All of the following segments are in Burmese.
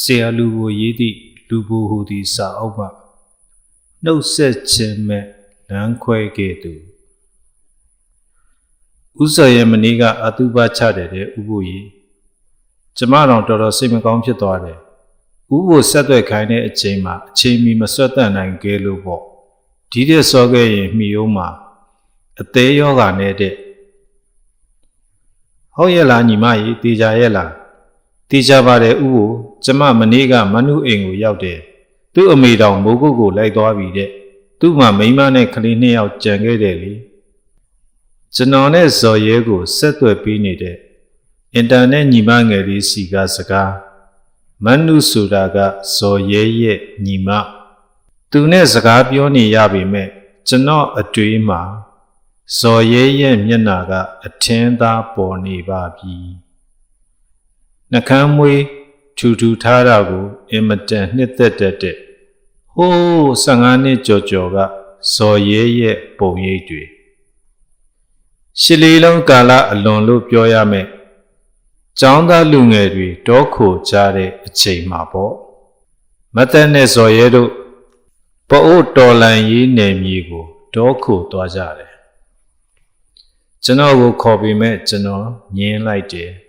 ဆရာလူကိုရေးသည့်လူဘိုဟူသည်စာအုပ်မှနှုတ်ဆက်ခြင်းမဲ့လမ်းခွဲခဲ့သူဥစ္စာရဲ့မနီးကအတုပချတယ်တဲ့ဥပုကြီးကျမတော်တော်တော်စိတ်မကောင်းဖြစ်သွားတယ်ဥပုဆက်သွက်ခိုင်းတဲ့အချိန်မှာအချိန်မီမဆွတ်တတ်နိုင်ခဲ့လို့ပေါ့ဒီတဲ့စောခဲ့ရင်မိအောင်မှာအသေးယောဂာနဲ့တဲ့ဟုတ်ရဲ့လားညီမကြီးတေချာရဲ့လားတေချာပါတယ်ဥပု ကျမမနေ့ကမနုအိမ်ကိုရောက်တယ်သူ့အမေတော်မိုးကုတ်ကိုလိုက်သွားပြီတဲ့သူ့မှာမိန်းမနဲ့ကလေးနှစ်ယောက်ကြံခဲ့တယ်လေကျွန်တော်နဲ့ဇော်ရဲကိုဆက်သွယ်ပြီးနေတဲ့အင်တာနက်ညီမငယ်လေးစီကစကားမနုဆိုတာကဇော်ရဲရဲ့ညီမသူနဲ့စကားပြောနေရပေမဲ့ကျွန်တော်အတွေ့မှာဇော်ရဲရဲ့မျက်နာကအထင်းသားပေါ်နေပါပြီနှကမ်းမွေး ထူထူထားတာကိုအင်မတန်နှစ်သက်တတ်တဲ့ဟိုး15နှစ်ကြော်ကြော်ကဇော်ရဲရဲ့ပုံရိပ်တွေရှစ်လေးလုံးကာလအလွန်လို့ပြောရမယ်။ကျောင်းသားလူငယ်တွေတောခိုကြတဲ့အချိန်မှာပေါ့။မသက်နဲ့ဇော်ရဲတို့ပအိုးတော်လန်ရေးနယ်မြေကိုတောခိုသွားကြတယ်။ကျွန်တော်ကိုခေါ်ပြီးမဲ့ကျွန်တော်ညင်းလိုက်တယ်။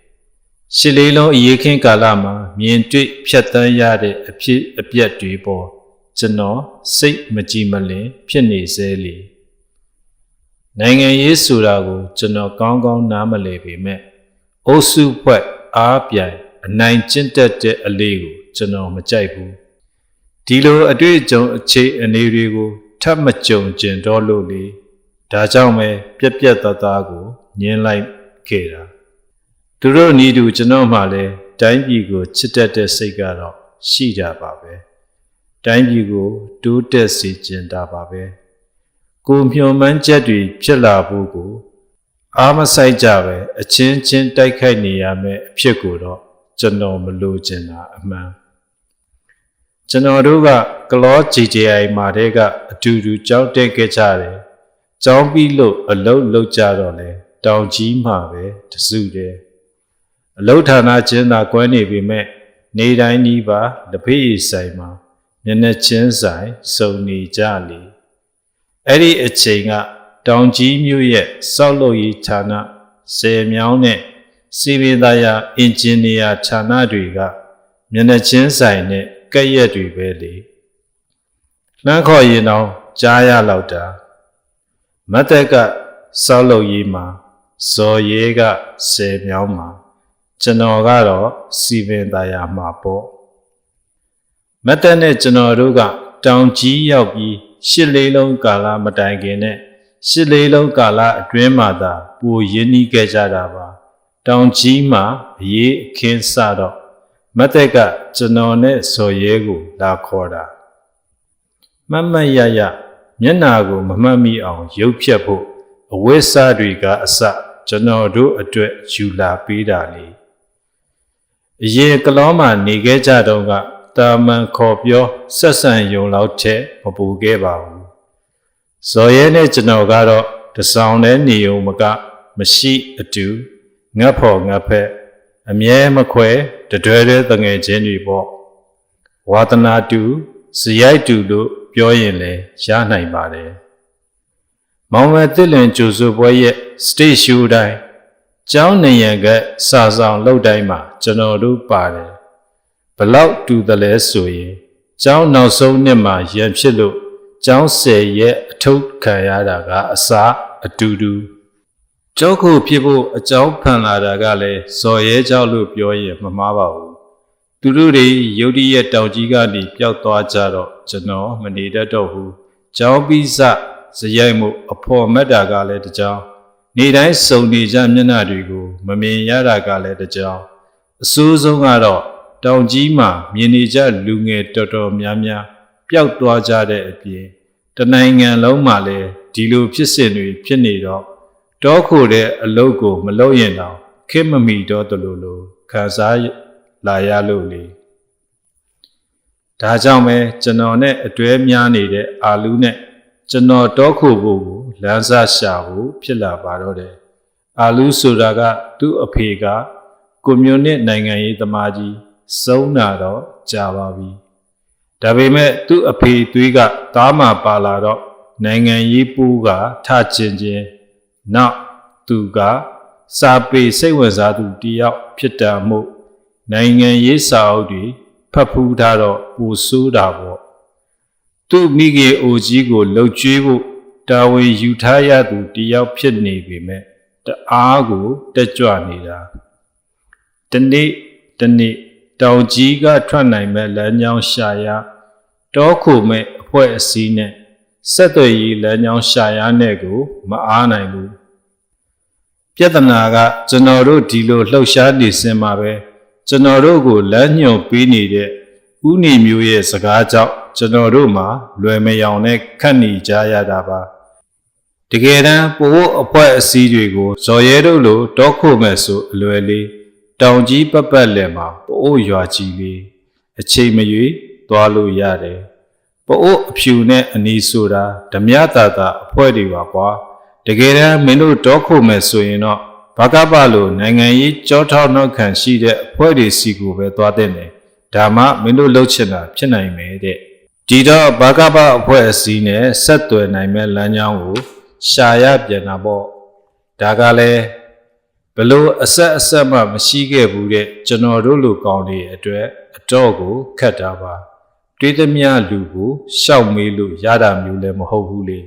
ရှစ်လေးလုံးအရေးခင်းကာလမှာမြင်တွေ့ဖြတ်တန်းရတဲ့အဖြစ်အပျက်တွေပေါ်ကျွန်တော်စိတ်မကြည်မလင်ဖြစ်နေစေလေ။နိုင်ငံရေးဆိုတာကိုကျွန်တော်ကောင်းကောင်းနားမလည်ပေမဲ့အုပ်စုဖွဲ့အားပြိုင်အနိုင်ကျင့်တတ်တဲ့အလေးကိုကျွန်တော်မကြိုက်ဘူးဒီလိုအတွေ့အကြုံအခြေအနေတွေကိုထပ်မကြုံကျင်တော့လို့လေဒါကြောင့်ပဲပြက်ပြက်သားသားကိုညင်းလိုက်ခဲ့တာ သူတို့နီးတူကျွန်တော်မှလည်းတိုင်းပြည်ကိုချစ်တတ်တဲ့စိတ်ကတော့ရှိကြပါပဲတိုင်းပြည်ကိုတိုးတက်စေချင်တာပါပဲကိုမျှော်မှန်းချက်တွေဖြစ်လာဖို့ကို အားမဆိုင်ကြပဲအချင်းချင်းတိုက်ခိုက်နေရမယ်အဖြစ်ကိုတော့ကျွန်တော်မလိုချင်တာအမှန်ကျွန်တော်တို့ကကလော GJI မှာတည်းကအတူတူကြောင်းတက်ခဲ့ကြတယ်။ကြောင်းပြီးလို့အလုတ်လုတ်ကြတော့လဲတောင်ကြီးမှာပဲတစုတယ်။ အလုတ်ဌာနချင်းသာကွဲနေပေမဲ့နေတိုင်းနီးပါလက်ဖေးဆိုင်မှာမျက်နှာချင်းဆိုင်စုံနေကြလေ။အဲ့ဒီအချိန်ကတောင်ကြီးမြို့ရဲ့စောက်လုပ်ရေးဌာနဆယ်မြောင်းနဲ့စီဗီသားယာအင်ဂျင်နီယာဌာနတွေကမျက်နှာချင်းဆိုင်နဲ့ကက်ရက်တွေပဲလေလှမ်းခေါ်ရင်တော့ကြားရလောက်တာမတ်တက်ကစောက်လုပ်ရေးမှာဇော်ရဲကဆယ်မြောင်းမှာ ကျွန်တော်ကတော့စီဗင်သားယာမှာပေါ့မတ်တက်နဲ့ကျွန်တော်တို့ကတောင်ကြီးရောက်ပြီးရှစ်လေးလုံးကာလမတိုင်ခင်နဲ့ရှစ်လေးလုံးကာလအတွင်းမှာသာပူရင်းနှီးခဲ့ကြတာပါတောင်ကြီးမှာအရေးအခင်းစတော့မတ်တက်ကကျွန်တော်နဲ့ဇော်ရဲကိုလာခေါ်တာမတ်မတ်ရရမျက်နာကိုမမှတ်မိအောင်ရုပ်ဖြတ်ဖို့အဝိစားတွေကအစကျွန်တော်တို့အတွက်ယူလာပေးတာလေ အရင်ကလောမှာနေခဲ့ကြတော့ကတာမန်ခေါ်ပြောဆက်ဆံယုံလောက်တဲ့မပူခဲ့ပါဘူးဇော်ရဲနဲ့ကျွန်တော်ကတော့တဆောင်နဲ့နေုံမက မရှိအတူငတ်ဖို့ငတ်ဖက်အမြဲမခွဲတတွဲတဲ့တငယ်ချင်းတွေပေါ့ဝါသနာတူဇရိုက်တူလို့ပြောရင်လည်းရနိုင်ပါတယ်မောင်မတစ်လင်ကျူစုပွဲရဲ့ stage show တိုင်း ကျောင်းနေရန်ကစာဆောင်လုပ်တိုင်းမှာကျွန်တော်တို့ပါတယ်ဘလောက်တူတယ်လဲဆိုရင်ကျောင်းနောက်ဆုံးနှစ်မှာရန်ဖြစ်လို့ကျောင်းဆယ်ရဲ့အထုပ်ခံရတာကအစာအတူတူကျောက်ခုဖြစ်ဖို့အကြောင်းဖန်လာတာကလည်းဇော်ရဲကျောက်လို့ပြောရင်မမှားပါဘူးသူတို့တွေယုတ်တိရဲ့တောင်ကြီးကနေပျောက်သွားကြတော့ကျွန်တော်မနေတတ်တော့ဘူးကျောင်းပြီးစဇရိုက်မှုအဖို့မက်တာကလည်းတကြောင် နေတိုင်းစုံနေကြမျက်နှာတွေကိုမမြင်ရတာကလည်းတကြောင်အဆိုးဆုံးကတော့တောင်ကြီးမှာမြင်နေကြလူငယ်တော်တော်များများပျောက်သွားကြတဲ့အပြင်တနိုင်ငံလုံးမှာလည်းဒီလိုဖြစ်စဉ်တွေဖြစ်နေတော့တောခိုတဲ့အလုပ်ကိုမလုပ်ရင်တော့ခင်မမီတော့တလို့လို့ခံစားလာရလို့လေဒါကြောင့်ပဲကျွန်တော်နဲ့အတွဲများနေတဲ့အာလူနဲ့ကျွန်တော်တောခိုဖို့ကို လမ်းစာရှာဖို့ဖြစ်လာပါတော့တယ်အာလူဆိုတာကသူ့အဖေကကွန်မြူနစ်နိုင်ငံရေးသမားကြီးဆုံးတာတော့ကြာပါပြီဒါပေမဲ့သူ့အဖေသွေးကသားမပါလာတော့နိုင်ငံရေးပူးကထကျင်ချင်းနောက်သူကစာပေစိတ်ဝင်စားသူတယောက်ဖြစ်တာမို့နိုင်ငံရေးစာအုပ်တွေဖတ်ဖူးထားတော့ပူဆိုးတာပေါ့သူ့မိခင်အိုကြီးကိုလှုပ်ကြွေးဖို့ တာဝန်ယူထားရသူတယောက်ဖြစ်နေပေမဲ့တအားကိုတက်ကြွနေတာတနေ့တနေ့တောင်ကြီးကထွက်နိုင်မဲ့လမ်းကြောင်းရှာရတောခိုမဲ့အဖွဲ့အစည်းနဲ့ဆက်သွယ်ရေးလမ်းကြောင်းရှာရနဲ့ကိုမအားနိုင်ဘူးပြဿနာကကျွန်တော်တို့ဒီလိုလှုပ်ရှားနေစင်မှာပဲကျွန်တော်တို့ကိုလမ်းညွှန်ပေးနေတဲ့ဥနီမျိုးရဲ့စကားကြောင့်ကျွန်တော်တို့မှာလွယ်မယောင်နဲ့ခတ်နေကြရတာပါ တကယ်တမ်းပို့အဖွဲ့အစည်းတွေကိုဇော်ရဲတို့လိုတောခုမဲ့ဆိုအလွယ်လေးတောင်ကြီးပတ်ပတ်လည်မှာပို့ရွာကြီးလေးအချိန်မရွေးသွားလို့ရတယ်ပို့အဖြူနဲ့အနီဆိုတာဓမြတာတာအဖွဲ့တွေပါကွာတကယ်တမ်းမင်းတို့တောခုမဲ့ဆိုရင်တော့ဘာကပလိုနိုင်ငံရေးကြောထောက်နောက်ခံရှိတဲ့အဖွဲ့တွေစီကိုပဲသွားတဲ့နေဒါမှမင်းတို့လှုပ်ချင်တာဖြစ်နိုင်မယ်တဲ့ဒီတော့ဘာကပအဖွဲ့အစည်းနဲ့ဆက်သွယ်နိုင်မဲ့လမ်းကြောင်းကို ရှာရပြန်တာပေါ့ဒါကလည်းဘလို့အဆက်အဆက်မှမရှိခဲ့ဘူးတဲ့ကျွန်တော်တို့လူကောင်းတွေအတွက်အတော့ကိုခတ်တာပါတွေးသမျှလူကိုရှောက်မေးလို့ရတာမျိုးလည်းမဟုတ်ဘူးလေ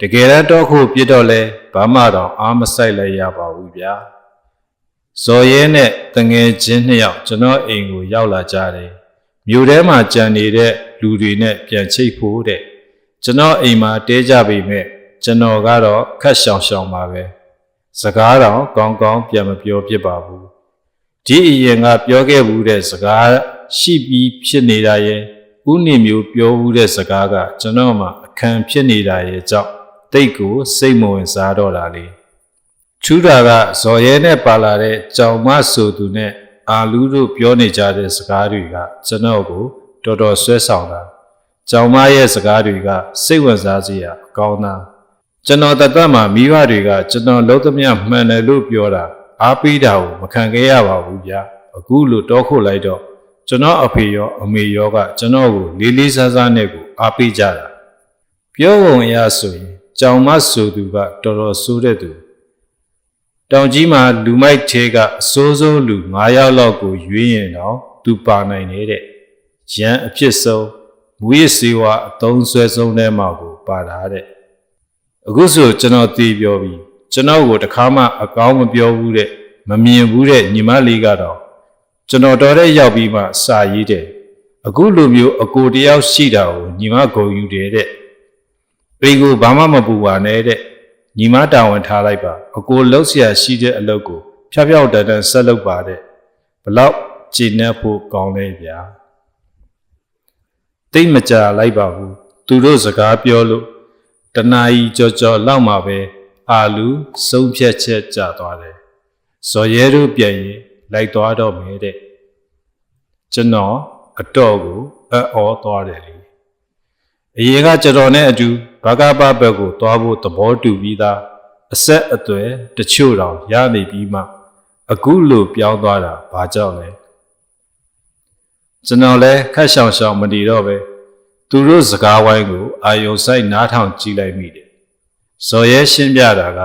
တကယ်တော့ခုပြစ်တော့လဲဘာမှတော့အားမဆိုင်လိုက်ရပါဘူးဗျာဇော်ရဲနဲ့တငယ်ချင်းနှစ်ယောက်ကျွန်တော်အိမ်ကိုရောက်လာကြတယ်မြို့ထဲမှာကြံနေတဲ့လူတွေနဲ့ပြန်ချိတ်ဖို့တဲ့ ကျွန်တော်အိမ်မှာတဲကြပေမဲ့ကျွန်တော်ကတော့ခက်ရှောင်ရှောင်ပါပဲစကားတော့ကောင်းကောင်းပြန်မပြောဖြစ်ပါဘူးဒီအရင်ကပြောခဲ့ဘူးတဲ့စကားရှိပြီးဖြစ်နေတာရဲ့ဥနေမျိုးပြောဘူးတဲ့စကားကကျွန်တော်မှအခန့်ဖြစ်နေတာရဲ့ကြောင့်တိတ်ကိုစိတ်မဝင်စားတော့တာလေချူးတာကဇော်ရဲနဲ့ပါလာတဲ့ကြောင်မဆိုသူနဲ့အာလူးတို့ပြောနေကြတဲ့စကားတွေကကျွန်တော်ကိုတော်တော်ဆွဲဆောင်တာ ကျောင်းမရဲ့စကားတွေကစိတ်ဝင်စားစရာအကောင်းသားကျွန်တော်တသက်မှာမိဘတွေကကျွန်တော်လုံးသမျှမှန်တယ်လို့ပြောတာအားပေးတာကိုမခံခဲ့ရပါဘူးဗျာအခုလိုတောခုလိုက်တော့ကျွန်တော်အဖေရောအမေရောကကျွန်တော်ကိုလေးလေးစားစားနဲ့ကိုအားပေးကြတာပြောပုံအရဆိုရင်ကျောင်းမဆိုသူကတော်တော်ဆိုးတဲ့သူတောင်ကြီးမှာလူမိုက်သေးကအစိုးစိုးလူ9ယောက်လောက်ကိုရွေးရင်တော့သူပါနိုင်နေတဲ့ရန်အဖြစ်ဆုံး မူရစ်စေဝါအသုံးဆွဲဆုံးထဲမှာကိုပါတာတဲ့အခုဆိုကျွန်တော်သိပြောပြီးကျွန်တော်ကိုတခါမှအကောင်းမပြောဘူးတဲ့မမြင်ဘူးတဲ့ညီမလေးကတော့ကျွန်တော်တော်တဲ့ရောက်ပြီးမှစာရေးတယ်အခုလိုမျိုးအကိုတယောက်ရှိတာကိုညီမဂုံယူတယ်တဲ့ပေကိုဘာမှမပူပါနဲ့တဲ့ညီမတာဝန်ထားလိုက်ပါအကိုလှုပ်ရှားရှိတဲ့အလုပ်ကိုဖြောက်ဖြောက်တန်တန်ဆက်လုပ်ပါတဲ့ဘလောက်ကြည်နက်ဖို့ကောင်းလဲဗျာ တိတ်မကြလိုက်ပါဘူးသူတို့စကားပြောလို့တနာ E ကြော်ကြော်လောက်မှပဲအာလူဆုံးဖြတ်ချက်ကြသွားတယ်ဇော်ရဲတို့ပြန်ရင်လိုက်သွားတော့မယ်တဲ့ကျွန်တော်အတော့ကိုအံ့ဩသွားတယ်လေအရင်ကကျွန်တော်နဲ့အတူဘာကပဘက်ကိုသွားဖို့သဘောတူပြီးသားအဆက်အသွယ်တချို့တော့ရနေပြီးမှ အခုလိုပြောင်းသွားတာဘာကြောင့်လဲ ကျွန်တော်လည်းခက်ရှောင်ရှောင်မနေတော့ပဲသူတို့စကားဝိုင်းကိုအာယုံဆိုင်နားထောင်ကြည့်လိုက်မိတယ်။ဇော်ရဲရှင်းပြတာက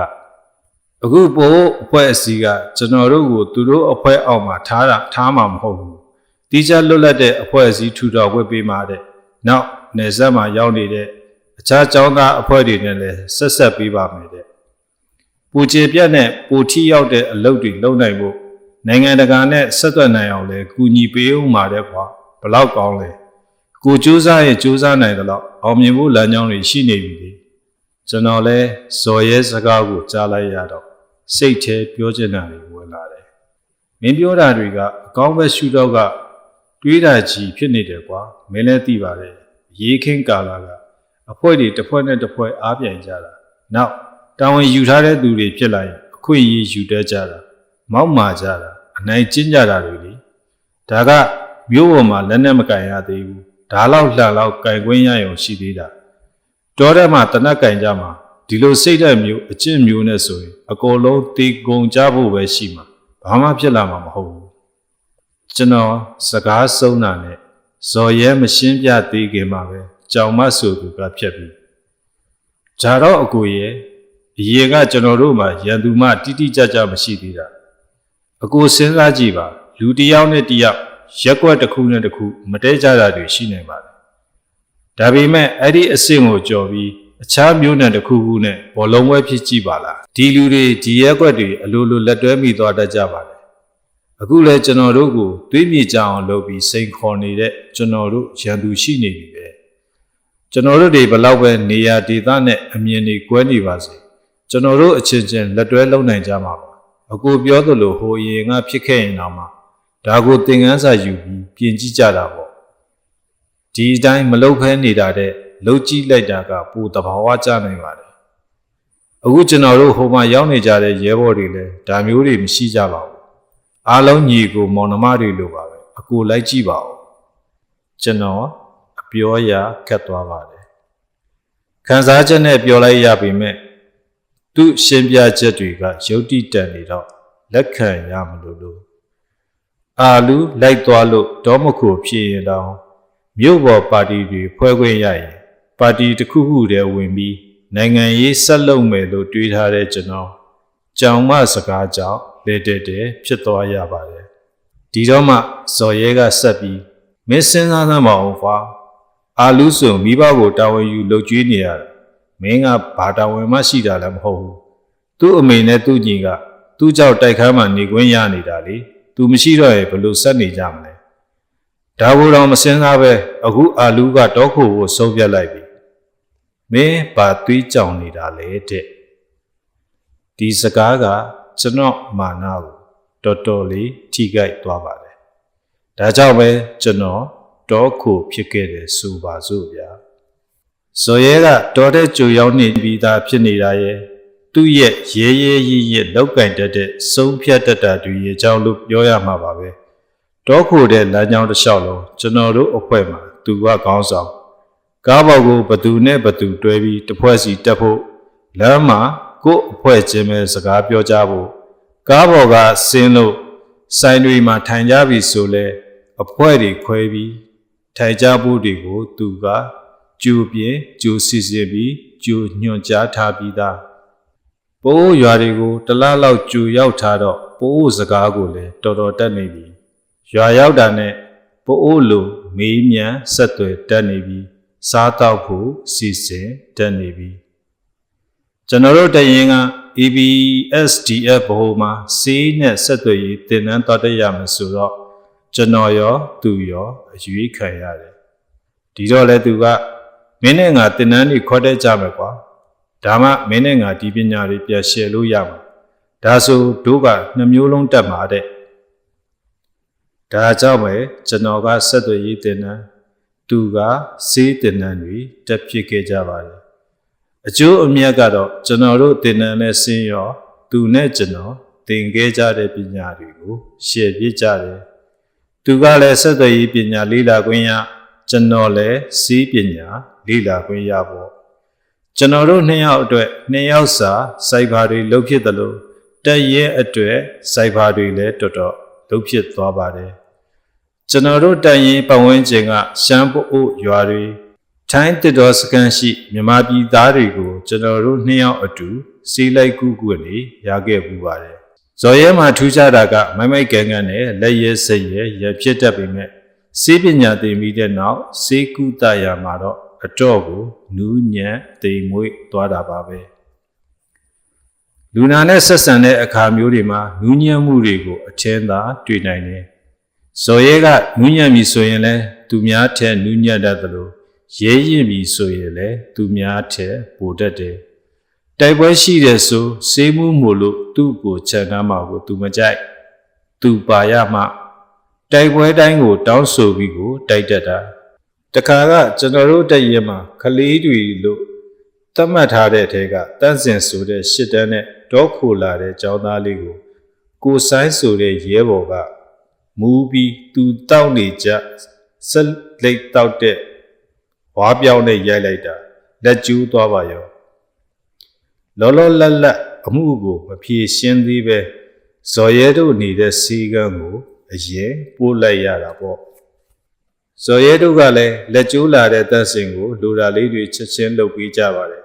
အခုပို့အဖွဲ့အစည်းကကျွန်တော်တို့ကိုသူတို့အဖွဲ့အောက်မှာထားတာထားမှာမဟုတ်ဘူး။တီးခြားလွတ်လပ်တဲ့အဖွဲ့အစည်းထူထောင်ဝတ်ပေးမှာတဲ့။နောက်နယ်စပ်မှာရောက်နေတဲ့အခြားចောင်းသားအဖွဲ့တွေနဲ့လည်းဆက်ဆက်ပေးပါမယ်တဲ့။ပူချေပြတ်နဲ့ပူထီရောက်တဲ့အလုပ်တွေလုပ်နိုင်ဖို့ နိုင်ငံတကာနဲ့ဆက်သွယ်နိုင်အောင်လဲကူညီပေးဦးမှာတဲ့ကွာဘလောက်ကောင်းလဲကိုစူးစမ်းရင်စူးစမ်းနိုင်တယ်လို့အောင်မြင်ဖို့လမ်းကြောင်းတွေရှိနေပြီလေကျွန်တော်လဲဇော်ရဲစကားကိုကြားလိုက်ရတော့စိတ်ထဲပြောချင်တာတွေဝင်လာတယ်မင်းပြောတာတွေကအကောင်းပဲရှုတော့ကတွေးတာကြီးဖြစ်နေတယ်ကွာမင်းလည်းသိပါတယ်ရေးခင်းကာလာကအဖွဲတွေတစ်ဖွဲ့နဲ့တစ်ဖွဲ့အားပြိုင်ကြတာနောက်တာဝန်ယူထားတဲ့သူတွေဖြစ်လာရင်အခွင့်အရေးယူတတ်ကြတာ မောက်မာကြတာအနိုင်ကျင့်ကြတာတွေလေဒါကမျိုးပေါ်မှာလက်နဲ့မကင်ရသေးဘူးဒါလောက်လှန်လောက်ကင်ကွင်းရရုံရှိသေးတာတောထဲမှာတနက်ကင်ကြမှာဒီလိုစိတ်ဓာတ်မျိုးအကျင့်မျိုးနဲ့ဆိုရင်အကုန်လုံးတေကုန်ကြဖို့ပဲရှိမှာဘာမှဖြစ်လာမှာမဟုတ်ဘူးကျွန်တော်စကားဆုံးတာနဲ့ဇော်ရဲမရှင်းပြသေးခင်မှာပဲကြောင်မဆိုသူကဖြတ်ပြီးဂျာတော့အကိုရဲ့အရေးကကျွန်တော်တို့မှာရန်သူမှတိတိကျကျမရှိသေးတာ အကိုစဉ်းစားကြည့်ပါလူတစ်ယောက်နဲ့တစ်ယောက်ရက်ကွက်တစ်ခုနဲ့တစ်ခုမတဲကြတာတွေရှိနေပါတယ်ဒါပေမဲ့အဲ့ဒီအဆင့်ကိုကြော်ပြီးအခြားမျိုးနံတစ်ခုခုနဲ့ဘောလုံးပွဲဖြစ်ကြည့်ပါလားဒီလူတွေဒီရက်ကွက်တွေအလိုလိုလက်တွဲမိသွားတတ်ကြပါတယ်အခုလဲကျွန်တော်တို့ကိုတွေးမြေကြအောင်လုပ်ပြီးစိန်ခေါ်နေတဲ့ကျွန်တော်တို့ရန်သူရှိနေပြီပဲကျွန်တော်တို့တွေဘလောက်ပဲနေရာဒေသနဲ့အမြင်တွေကွဲနေပါစေကျွန်တော်တို့အချင်းချင်းလက်တွဲလုပ်နိုင်ကြမှာပါ အကိုပြောသလိုဟိုအရင်ကဖြစ်ခဲ့ရင်တော့မှဒါကိုသင်ခန်းစာယူပြီးပြင်ကြည့်ကြတာပေါ့ဒီအတိုင်းမလုပ်ဖဲနေတာတဲ့လှုပ်ကြည့်လိုက်တာကပူတဘာဝကျနိုင်ပါတယ်အခုကျွန်တော်တို့ဟိုမှာရောက်နေကြတဲ့ရဲဘော်တွေလည်းဒါမျိုးတွေမရှိကြပါဘူးအားလုံးညီကိုမောင်နှမတွေလိုပါပဲအကိုလိုက်ကြည့်ပါဦးကျွန်တော်အပြောအရာခတ်သွားပါတယ်ခံစားချက်နဲ့ပြောလိုက်ရပေမဲ့ သူ့ရှင်းပြချက်တွေကယုတ်တိတန်နေတော့လက်ခံရမလို့လို့အာလူလိုက်သွားလို့ဒေါမခုဖြစ်ရင်တောင်မြို့ပေါ်ပါတီတွေဖွဲ့ခွင့်ရရင်ပါတီတစ်ခုခုတည်းဝင်ပြီးနိုင်ငံရေးဆက်လုပ်မယ်လို့တွေးထားတဲ့ကျွန်တော်ကြောင်မစကားကြောင့်လေတက်တက်ဖြစ်သွားရပါတယ်ဒီတော့မှဇော်ရဲကဆက်ပြီးမင်းစဉ်းစားသမ်းပါအောင်ကွာအာလူးဆိုမိဘကိုတာဝန်ယူလှုပ်ကြွေးနေရတယ် မင်းကဘာတာဝန်မှရှိတာလည်းမဟုတ်ဘူးသူ့အမေနဲ့သူ့ညီကသူ့ကြောင့်တိုက်ခန်းမှာနေခွင့်ရနေတာလေသူမရှိတော့ရင်ဘလို့ဆက်နေကြမလဲဒါဘိုးတော်မစဉ်းစားပဲအခုအာလူးကတော့ခုကိုဆုံးပြတ်လိုက်ပြီမင်းဘာသွေးကြောင်နေတာလဲတဲ့ဒီစကားကကျွန်တော်မာနကိုတော်တော်လေးထိခိုက်သွားပါတယ်။ဒါကြောင့်ပဲကျွန်တော်တောခုဖြစ်ခဲ့တယ်ဆိုပါစို့ဗျာ။ ဇော်ရဲကတော်တဲ့ကြိုရောက်နေပြီးသားဖြစ်နေတာရဲ့သူ့ရဲ့ရဲရဲရည်ရည်လောက်ကင်တတ်တဲ့ဆုံးဖြတ်တတ်တာတွေရဲ့အကြောင်းလို့ပြောရမှာပါပဲ။တောခုတဲ့လမ်းကြောင်းတစ်လျှောက်လုံးကျွန်တော်တို့အဖွဲ့မှာသူကခေါင်းဆောင်ကားပေါ်ကိုဘသူနဲ့ဘသူတွဲပြီးတစ်ဖွဲ့စီတက်ဖို့လမ်းမှာကိုယ့်အဖွဲ့ချင်းပဲစကားပြောကြဖို့ကားပေါ်ကဆင်းလို့ဆိုင်တွေမှာထိုင်ကြပြီဆိုလဲအဖွဲ့တွေခွဲပြီးထိုင်ကြဖို့တွေကိုသူက ကြိုပြင်းကြိုစီစီပြီးကြိုညွှန်ကြားထားပြီးသားပိုးရွာတွေကိုတစ်လားလောက်ကြိုရောက်ထားတော့ပိုးစကားကိုလည်းတော်တော်တက်နေပြီရွာရောက်တာနဲ့ပိုးလိုမေးမြန်းဆက်သွယ်တက်နေပြီစားတော့ဖို့စီစဉ်တက်နေပြီကျွန်တော်တို့တရင်က EBSDF ဘိုးမှာစီးနဲ့ဆက်သွယ်ရေးတင်နန်းတော်တတ်ရမယ်ဆိုတော့ကျွန်တော်ရောသူရောအရွေးခံရတယ်ဒီတော့လဲသူက မင်းနဲ့ငါတင်နန်းတွေခေါ်တဲ့ကြမယ်ကွာဒါမှမင်းနဲ့ငါဒီပညာတွေပြန်ရှယ်လို့ရမှာဒါဆိုတို့ကနှမျိုးလုံးတက်မှာတဲ့ဒါကြောင့်ပဲကျွန်တော်ကဆက်သွယ်ရေးတင်နန်းသူကစေးတင်နန်းတွေတက်ဖြစ်ခဲ့ကြပါတယ်အကျိုးအမြတ်ကတော့ကျွန်တော်တို့သင်တန်းနဲ့ဆင်းရောသူနဲ့ကျွန်တော်သင်ခဲ့ကြတဲ့ပညာတွေကိုရှယ်ပြကြတယ်။သူကလည်းဆက်သွယ်ရေးပညာလေ့လာခွင့်ရကျွန်တော်လည်းစီးပညာ လေ့လာခွင့်ရပေါ့။ကျွန်တော်တို့နှစ်ယောက်အတွက်နှစ်ယောက်စာစိုက်ဘာတွေလုပ်ဖြစ်တယ်လို့တက်ရဲအတွက်စိုက်ဘာတွေလည်းတော်တော်လုပ်ဖြစ်သွားပါတယ်။ကျွန်တော်တို့တိုင်ရင်ပတ်ဝန်းကျင်ကရှမ်းပို့အိုရွာတွေထိုင်းတစ်တော်စကန်ရှိမြန်မာပြည်သားတွေကိုကျွန်တော်တို့နှစ်ယောက်အတူစီးလိုက်ကူးကူနေရခဲ့ပူပါတယ်။ဇော်ရဲမှာထူးခြားတာကမိုက်မိုက်ကန်ကန်နဲ့လက်ရဲစိတ်ရဲရဖြစ်တတ်ပေမဲ့စေးပညာသင်ပြီးတဲ့နောက်စေးကုသရာမှာတော့ အတော့ကိုနူးညံ့တိမ်မွေ့သွားတာပါပဲ။လူနာနဲ့ဆက်ဆံတဲ့အခါမျိုးတွေမှာနူးညံ့မှုတွေကိုအထင်းသာတွေ့နိုင်တယ်။ဇော်ရဲကနူးညံ့ပြီဆိုရင်လဲသူများထက်နူးညံ့တတ်သလိုရဲရင်ပြီဆိုရင်လည်းသူများထက်ပိုတတ်တယ်။တိုက်ပွဲရှိတဲ့ဆိုစေးမှုမို့လို့သူ့ကိုခြံနှမ်းမှာကိုသူမကြိုက်။သူပါရမှတိုက်ပွဲတိုင်းကို တောင်းဆိုပြီးကို တိုက်တတ်တာ။ တခါကကျွန်တော်တို့တက်ရင်မှာခလေးတွေလို့သတ်မှတ်ထားတဲ့အထက်ကတန့်စင်ဆိုတဲ့ရှစ်တန်းနဲ့ဒေါခိုလာတဲ့ចောင်းသားလေးကိုကိုဆိုင်ဆိုတဲ့ရဲဘော်ကမူးပြီးသူတောက်နေကြဆက်လက်တောက်တဲ့ဝါပြောင်းနဲ့ရိုက်လိုက်တာလက်ကျူးသွားပါရောလောလောလတ်လတ်အမှုကိုမဖြေရှင်းသေးပဲဇော်ရဲတို့နေတဲ့စီကံကိုအအရင်ပို့လိုက်ရတာပေါ့ ဇော်ရဲတို့ကလည်းလက်ကျိုးလာတဲ့တပ်စင်ကိုလူရာလေးတွေချက်ချင်းလှုပ်ပေးကြပါတယ်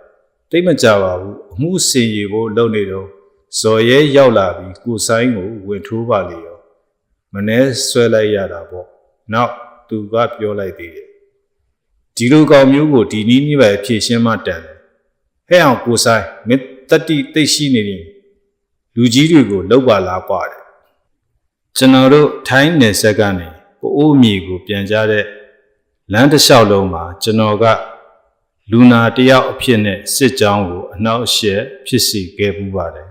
တိတ်မကြပါဘူးအမှုစင်ရီဖို့လုပ်နေတော့ဇော်ရဲရောက်လာပြီးကိုဆိုင်ကိုဝင်ထိုးပါလေရောမနှဲဆွဲလိုက်ရတာပေါ့နောက်သူကပြောလိုက်သေးတယ်ဒီလိုကောင်မျိုးကိုဒီနီးနီးပဲဖြည့်ရှင်းမှတန်တယ်ဟဲ့အောင်ကိုဆိုင်မင်းတတိသိရှိနေရင်လူကြီးတွေကိုလှုပ်ပါလားကွာတယ်ကျွန်တော်တို့ထိုင်းနယ်ဆက်ကနေ ပိုအိုးမြေကိုပြန်ကြတဲ့လမ်းတစ်လျှောက်လုံးမှာကျွန်တော်ကလူနာတယောက်အဖြစ်နဲ့စစ်ကြောင်းကိုအနောက်အရှက်ဖြစ်စီခဲ့ပူးပါတယ်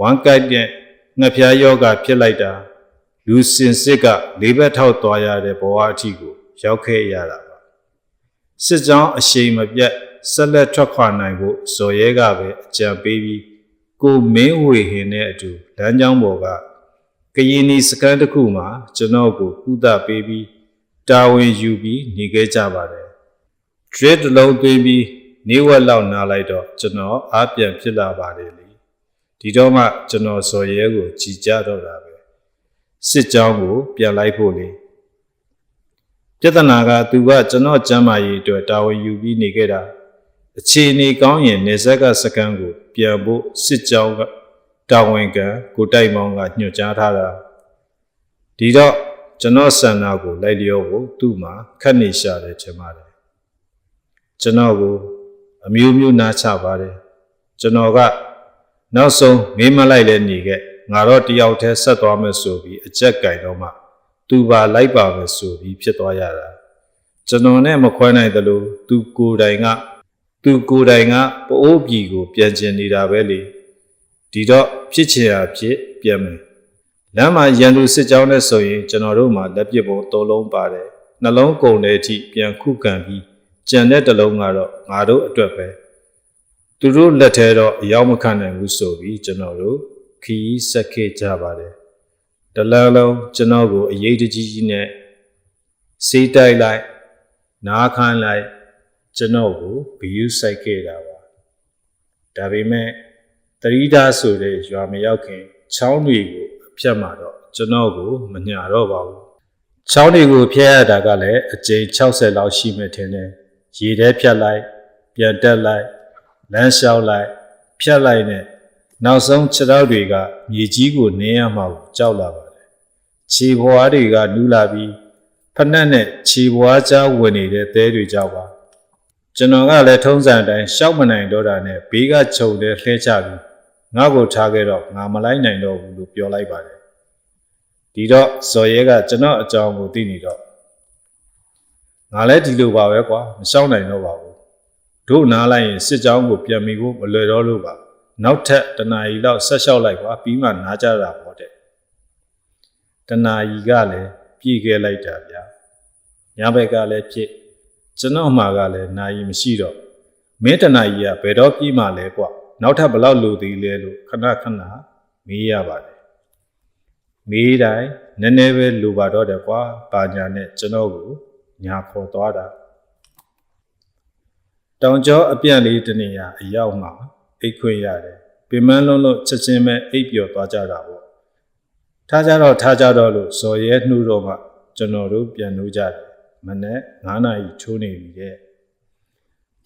ဝမ်ကိုက်တဲ့ငှက်ဖျားယောဂဖြစ်လိုက်တာလူစင်စစ်ကလေးဘက်ထောက်သွားရတဲ့ဘဝအထိကိုရောက်ခဲ့ရတာပါစစ်ကြောင်းအရှိန်မပြတ်ဆက်လက်ထွက်ခွာနိုင်ဖို့ဇော်ရဲကပဲအကြံပေးပြီးကိုမင်းဝေဟင်နဲ့အတူလမ်းကြောင်းပေါ်က ကရင်နီစကန်တစ်ခုမှာကျွန်တော်ကိုကုသပေးပြီးတာဝန်ယူပြီးနေခဲ့ကြပါတယ် dread တစ်လုံးသွင်းပြီးနေဝက်လောက်နားလိုက်တော့ကျွန်တော်အားပြန်ဖြစ်လာပါတယ်လေဒီတော့မှကျွန်တော်ဇော်ရဲကိုကြည်ကြတော့တာပဲစစ်ကြောင်းကိုပြန်လိုက်ဖို့လေပြဿနာကသူကကျွန်တော်ကျမ်းမာရေးအတွက်တာဝန်ယူပြီးနေခဲ့တာအခြေအနေကောင်းရင်နေဆက်ကစကန်ကိုပြန်ဖို့စစ်ကြောင်းက တာဝန်ခံကိုတိုက်မောင်းကညွှန်ကြားထားတာဒီတော့ကျွန်တော်ဆန္ဒကိုလိုက်လျောဖို့သူ့မှာခက်နေရှာတယ်ချင်ပါတယ်ကျွန်တော်ကိုအမျိုးမျိုးနားချပါတယ်ကျွန်တော်ကနောက်ဆုံးမင်းမလိုက်လဲနေခဲ့ငါတော့တယောက်တည်းဆက်သွားမယ်ဆိုပြီးအကြက်ကင်တော့မှသူပါလိုက်ပါမယ်ဆိုပြီးဖြစ်သွားရတာကျွန်တော်နဲ့မခွဲနိုင်သလိုသူကိုယ်တိုင်ကသူကိုယ်တိုင်ကပိုးပြီကို ပြန်ကျင်နေတာပဲလေ ဒီတော့ဖြစ်ချင်တာဖြစ်ပြန်မယ်လမ်းမှာရန်သူစစ်ကြောင်းနဲ့ဆိုရင်ကျွန်တော်တို့မှာလက်ပစ်ပုံသုံးလုံးပါတယ်နှလုံးကုန်တဲ့အထိပြန်ခုခံပြီးကြံတဲ့တစ်လုံးကတော့ငါတို့အတွက်ပဲသူတို့လက်ထဲတော့အရောက်မခံနိုင်ဘူးဆိုပြီးကျွန်တော်တို့ခီးဆက်ခဲ့ကြပါတယ်တလန်းလုံးကျွန်တော်ကိုအရေးတကြီးကြီးနဲ့စေးတိုက်လိုက်နားခိုင်းလိုက်ကျွန်တော်ကိုဘီယူဆိုင်ခဲ့တာပါဒါပေမဲ့တ ရီဒါဆိုတဲ့ရွာမရောက်ခင်ချောင်းတွေကိုအဖြတ်မှာတော့ကျွန်တော်ကိုမညာတော့ပါဘူးချောင်းတွေကိုဖျက်ရတာကလည်းအကြိမ်60လောက်ရှိမှထင်တယ်ရေထဲဖြတ်လိုက်ပြန်တက်လိုက်လမ်းလျှောက်လိုက်ဖြတ်လိုက်နဲ့နောက်ဆုံးခြေထောက်တွေကမြေကြီးကိုနင်းရမှကိုကြောက်လာပါတယ်ခြေဘွားတွေကနူးလာပြီးဖက်နှက်နဲ့ခြေဘွားကြားဝင်နေတဲ့သဲတွေကြောက်ပါကျွန်တော်ကလည်းထုံးစံအတိုင်းရှောက်မနိုင်တော့တာနဲ့ဘေးကခြုံတဲ့လှဲချပြီး ငါ့ကိုထားခဲ့တော့ငါမလိုက်နိုင်တော့ဘူးလို့ပြောလိုက်ပါတယ်ဒီတော့ဇော်ရဲကကျွန်တော်အကြောင်းကိုသိနေတော့ငါလည်းဒီလိုပါပဲကွာမရှောက်နိုင်တော့ပါဘူးတို့နားလိုက်ရင်စစ်ကြောင်းကိုပြန်မိဖို့မလွယ်တော့လို့ပါနောက်ထပ်တနာရီလောက်ဆက်လျှောက်လိုက်ကွာပြီးမှနားကြတာပေါ့တဲ့တနာရီကလည်းပြေးခဲ့လိုက်တာဗျာညဘက်ကလည်းဖြစ်ကျွန်တော်မှာကလည်းနာရီမရှိတော့မင်းတနာရီကဘယ်တော့ပြေးမှလဲကွာ နောက်ထပ်ဘလောက်လိုသေးလဲလို့ခဏခဏမေးရပါတယ်မေးတိုင်းနည်းနည်းပဲလိုပါတော့တယ်ကွာပါညာနဲ့ကျွန်တော်ကိုညာခေါ်သွားတာတောင်ကျောအပြန့်လေးတနေရအရောက်မှာအိတ်ခွေရတယ်ပင်မန်းလုံးလုံးချက်ချင်းပဲအိပ်ပျော်သွားကြတာပေါ့ထားကြတော့ထားကြတော့လို့ဇော်ရဲနှူးတော့မှကျွန်တော်တို့ပြန်လို့ကြတယ်မနေ့9နာရီချိုးနေပြီတဲ့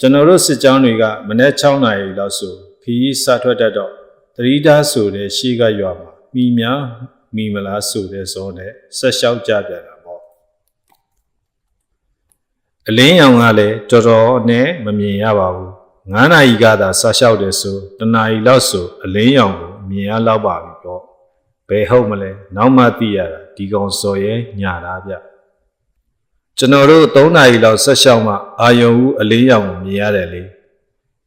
ကျွန်တော်တို့စစ်ကြောင်းတွေကမနေ့6နာရီလောက်ဆို ခီးစထွက်တတ်တော့တရီတာဆိုတဲ့ရှေးကရွာမှာမိများမိမလားဆိုတဲ့ဇောနဲ့ဆက်လျှောက်ကြပြန်တာပေါ့အလင်းရောင်ကလည်းတော်တော်နဲ့မမြင်ရပါဘူး9နာရီကသာဆက်လျှောက်တယ်ဆိုတနာရီလောက်ဆိုအလင်းရောင်ကိုမြင်ရလောက်ပါပြီပေါ့ဘယ်ဟုတ်မလဲနောက်မှသိရတာဒီကောင်စော်ရဲညာတာဗျကျွန်တော်တို့3နာရီလောက်ဆက်လျှောက်မှအာယုံဦးအလင်းရောင်ကိုမြင်ရတယ်လေ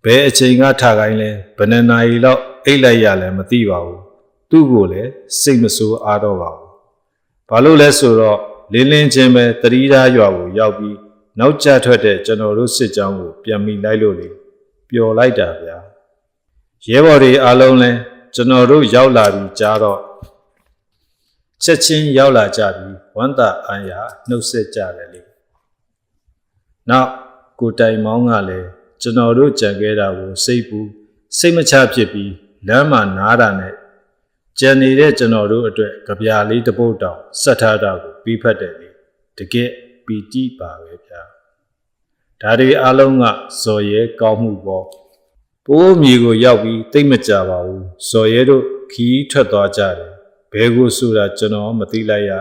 ဘယ်အချိန်ကထားခိုင်းလဲဘယ်နှစ်နာရီလောက်အိတ်လိုက်ရလဲမသိပါဘူးသူ့ကိုလည်းစိတ်မဆိုးအားတော့ပါဘူးဘာလို့လဲဆိုတော့လင်းလင်းချင်းပဲတတိဓာရွာကိုရောက်ပြီးနောက်ကျထွက်တဲ့ကျွန်တော်တို့စစ်ကြောင်းကိုပြန်မိလိုက်လို့လေပျော်လိုက်တာဗျာရဲဘော်တွေအားလုံးလဲကျွန်တော်တို့ရောက်လာပြီးကြားတော့ချက်ချင်းရောက်လာကြပြီးဝမ်းသာအံ့ရနှုတ်ဆက်ကြတယ်လေနောက်ကိုတိုင်မောင်းကလည်း ကျွန်တော်တို့ကြံခဲ့တာကိုစိတ်ပူစိတ်မချဖြစ်ပြီးလမ်းမှာနားတာနဲ့ကြံနေတဲ့ကျွန်တော်တို့အတွက်ကြပြာလေးတစ်ပုတ်တောင်ဆက်ထားတာကိုပြီးဖတ်တယ်လေတကယ်ပီတိပါပဲဗျာဒါတွေအလုံးကဇော်ရဲကောင်းမှုပေါ့ပိုးမြေကိုရောက်ပြီးတိတ်မကြပါဘူးဇော်ရဲတို့ခီးထွက်သွားကြတယ်ဘဲကိုဆိုတာကျွန်တော်မသိလိုက်ရ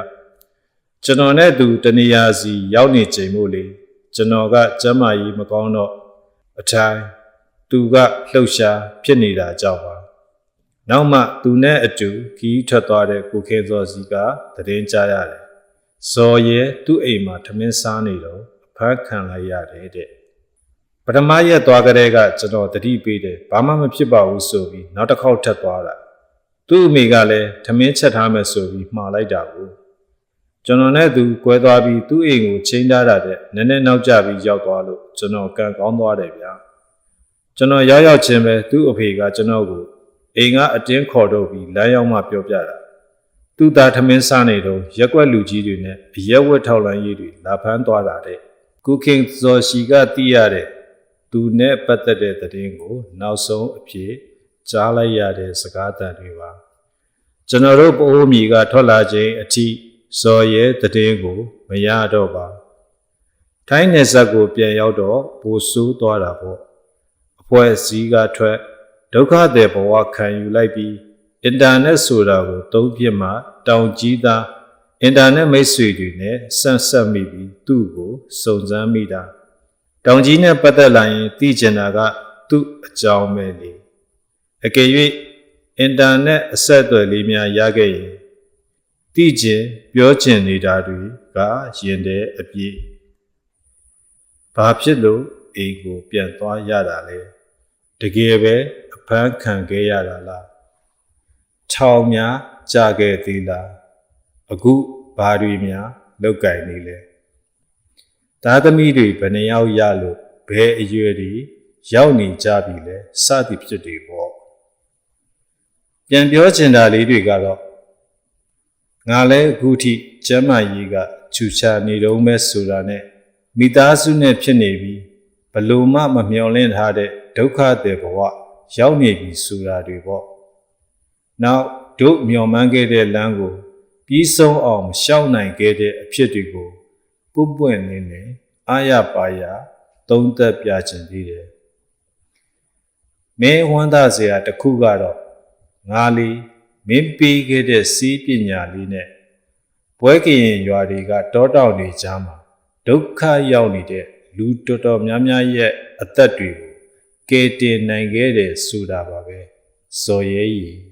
ကျွန်တော်နဲ့သူတနေရာစီရောက်နေချိန်မို့လေကျွန်တော်ကကျမ်းမာရေးမကောင်းတော့ အထိုင်သူကလှုပ်ရှားဖြစ်နေတာကြောက်ပါနောက်မှသူနဲ့အတူခီးထွက်သွားတဲ့ကိုခဲစောစီကသတင်းကြားရတယ်။ဇော်ရဲသူ့အိမ်မှာထမင်းစားနေတော့အဖမ်းခံလိုက်ရတယ်တဲ့။ပထမရက်သွားကြတဲ့ကကျွန်တော်တတိပေးတယ်ဘာမှမဖြစ်ပါဘူးဆိုပြီးနောက်တစ်ခေါက်ထပ်သွားတာ။သူ့အမေကလည်းထမင်းချက်ထားမယ်ဆိုပြီးမှားလိုက်တာကို ကျွန်တော်နဲ့သူကွဲသွားပြီးသူ့အိမ်ကိုချိန်ထားတာတဲ့နည်းနည်းနောက်ကျပြီးရောက်သွားလို့ကျွန်တော်ကန်ကောင်းသွားတယ်ဗျာ။ကျွန်တော်ရောက်ရောက်ချင်းပဲသူ့အဖေကကျွန်တော်ကိုအိမ်ကအတင်းခေါ်တော့ပြီးလမ်းရောက်မှပြောပြတာသူ့သားထမင်းစားနေတော့ရက်ွက်လူကြီးတွေနဲ့အရက်ဝက်ထောက်လန်းရေးတွေလာဖမ်းသွားတာတဲ့ကုခင်ဇော်ရှိကတီးရတဲ့သူနဲ့ပတ်သက်တဲ့သတင်းကို နောက်ဆုံးအဖြစ်ကြားလိုက်ရတဲ့စကားသံတွေပါကျွန်တော်တို့ပိုးမီကထွက်လာခြင်းအထိ ဇော်ရဲ့သတင်းကို မရတော့ပါထိုင်းနယ်စပ်ကိုပြန်ရောက်တော့ပိုဆိုးသွားတာပေါ့အဖွဲ့အစည်းကထွက်ဒုက္ခတဲ့ဘဝခံယူလိုက်ပြီးအင်တာနက်ဆိုတာကိုသုံးပြမှတောင်ကြီးသားအင်တာနက်မိတ်ဆွေတွေနဲ့ဆက်ဆက်မိပြီးသူ့ကိုစုံစမ်းမိတာတောင်ကြီးနဲ့ပတ်သက်လာရင်သိကျင်တာကသူ့အကြောင်းပဲလေအကယ်၍အင်တာနက်အဆက်အသွယ်လေးများရခဲ့ရင် သိကျင်ပြောကျင်နေတာတွေကရင်တဲ့အပြည့်ဘာဖြစ်လို့အိမ်ကိုပြန်သွားရတာလဲတကယ်ပဲအဖမ်းခံခဲ့ရတာလားထောင်များကြာခဲ့သေးလားအခုဘာတွေများလောက်ကင်နေလဲသားသမီးတွေဘယ်နှယောက်ရလို့ဘယ်အရွယ်တွေရောက်နေကြပြီလဲစသည်ဖြစ်တွေပေါ့ပြန်ပြောချင်တာလေးတွေကတော့ ငါလဲအခုထိကျမ်းမာရေးကချူချနေတော့မဲဆိုတာနဲ့မိသားစုနဲ့ဖြစ်နေပြီးဘလို့မှမမျှော်လင့်ထားတဲ့ဒုက္ခတဲ့ဘဝရောက်နေပြီဆိုတာတွေပေါ့နောက်တို့မျှော်မှန်းခဲ့တဲ့လမ်းကိုပြီးဆုံးအောင်မလျှောက်နိုင်ခဲ့တဲ့အဖြစ်တွေကိုပုပ်ပွင့်နေနေအာရပါရသုံးသက်ပြခြင်းသေးတယ်မင်းဝမ်းသာစရာတစ်ခုကတော့ငါလီ မင်းပေးခဲ့တဲ့စီးပညာလေးနဲ့ပွဲကရင်ရွာတွေကတောတောင်တွေကြားမှာဒုက္ခရောက်နေတဲ့လူတော်တော်များများရဲ့အသက်တွေကိုကယ်တင်နိုင်ခဲ့တယ်ဆိုတာပါပဲဇော်ရဲကြီး